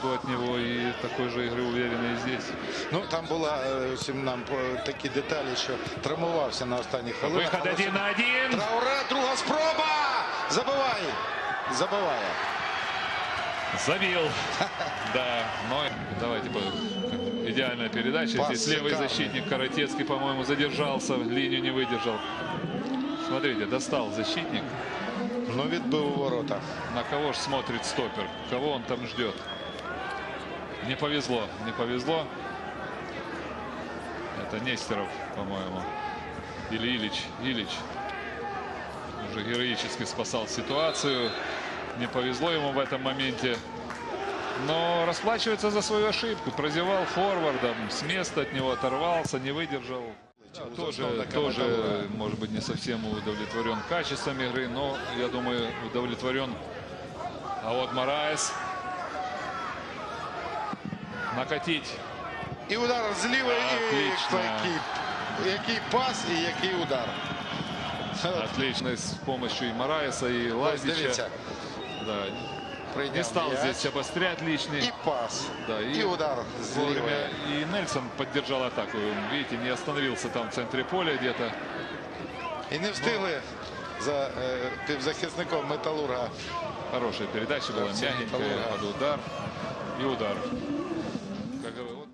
жду от него и такой же игры уверенной и здесь. Ну там була е, всім нам по- такі деталі, що травмувався на останніх хвилинах. Выход Але один на один. Трауре, друга спроба! Забиває! Забиває. Забил. Да, но давайте по- идеальная передача. Пас Здесь левый шикарный. защитник Каратецкий, по-моему, задержался, линию не выдержал. Смотрите, достал защитник. Ну відбив у ворота. На кого ж смотрит стопер? Кого он там ждет? Не повезло, не повезло. Это Нестеров, по-моему. Или Илич. Илич. Уже героически спасал ситуацию. Не повезло ему в этом моменте. Но расплачивается за свою ошибку. Прозевал форвардом, с места от него оторвался, не выдержал. Да, тоже, тоже, может быть, не совсем удовлетворен качеством игры, но, я думаю, удовлетворен. А вот Мораес накатить. І удар з лівої, і Отлично. який, який пас і який удар. Отлично с помощью и Мораеса, и Ось Лазича. дивіться, Да. прийняв Не стал м'яч. здесь обострять лишний. І пас, Да, і, удар з Вовремя лівої. и Нельсон поддержал атаку. Видите, не остановился там в центре поля где-то. І не встигли за е, півзахисником Металурга. Хорошая передача была, Гравцы мягенькая, Металлурга. под удар. И удар. как говорю, вот